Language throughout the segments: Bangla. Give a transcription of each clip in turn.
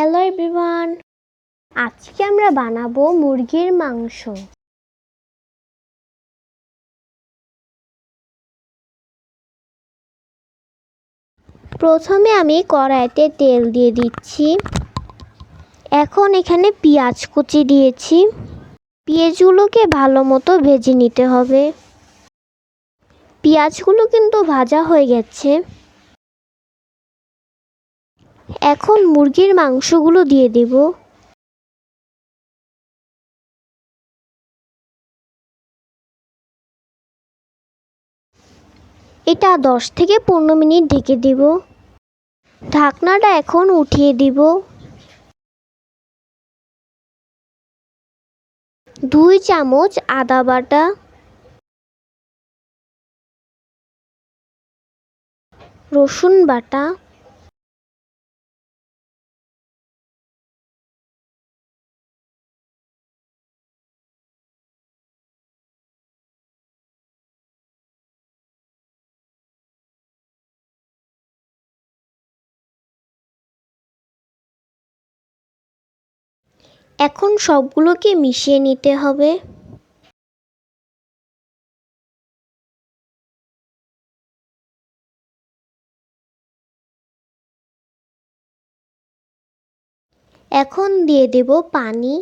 হ্যালো এভরিওয়ান আজকে আমরা বানাবো মুরগির মাংস। প্রথমে আমি কড়াইতে তেল দিয়ে দিচ্ছি। এখন এখানে পেঁয়াজ কুচি দিয়েছি। পেঁয়াজগুলোকে ভালো মতো ভেজে নিতে হবে। পেঁয়াজগুলো কিন্তু ভাজা হয়ে গেছে। এখন মুরগির মাংসগুলো দিয়ে দেব। এটা দশ থেকে পনেরো মিনিট ঢেকে দিব। ঢাকনাটা এখন উঠিয়ে দিব। দুই চামচ আদা বাটা। রসুন বাটা। এখন সবগুলোকে মিশিয়ে নিতে হবে। এখন দিয়ে দেব পানি।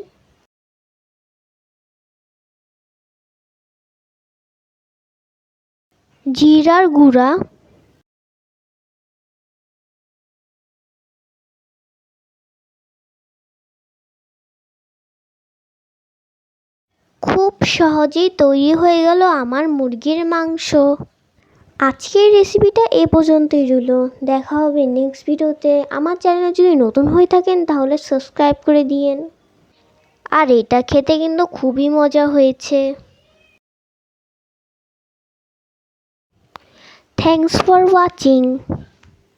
জিরার গুঁড়া। খুব সহজেই তৈরি হয়ে গেল আমার মুরগির মাংস। আজকের রেসিপিটা এ পর্যন্তই রইল। দেখা হবে নেক্সট ভিডিওতে। আমার চ্যানেলে যদি নতুন হয়ে থাকেন, তাহলে সাবস্ক্রাইব করে দিয়েন। আর এটা খেতে কিন্তু খুবই মজা হয়েছে। Thanks for watching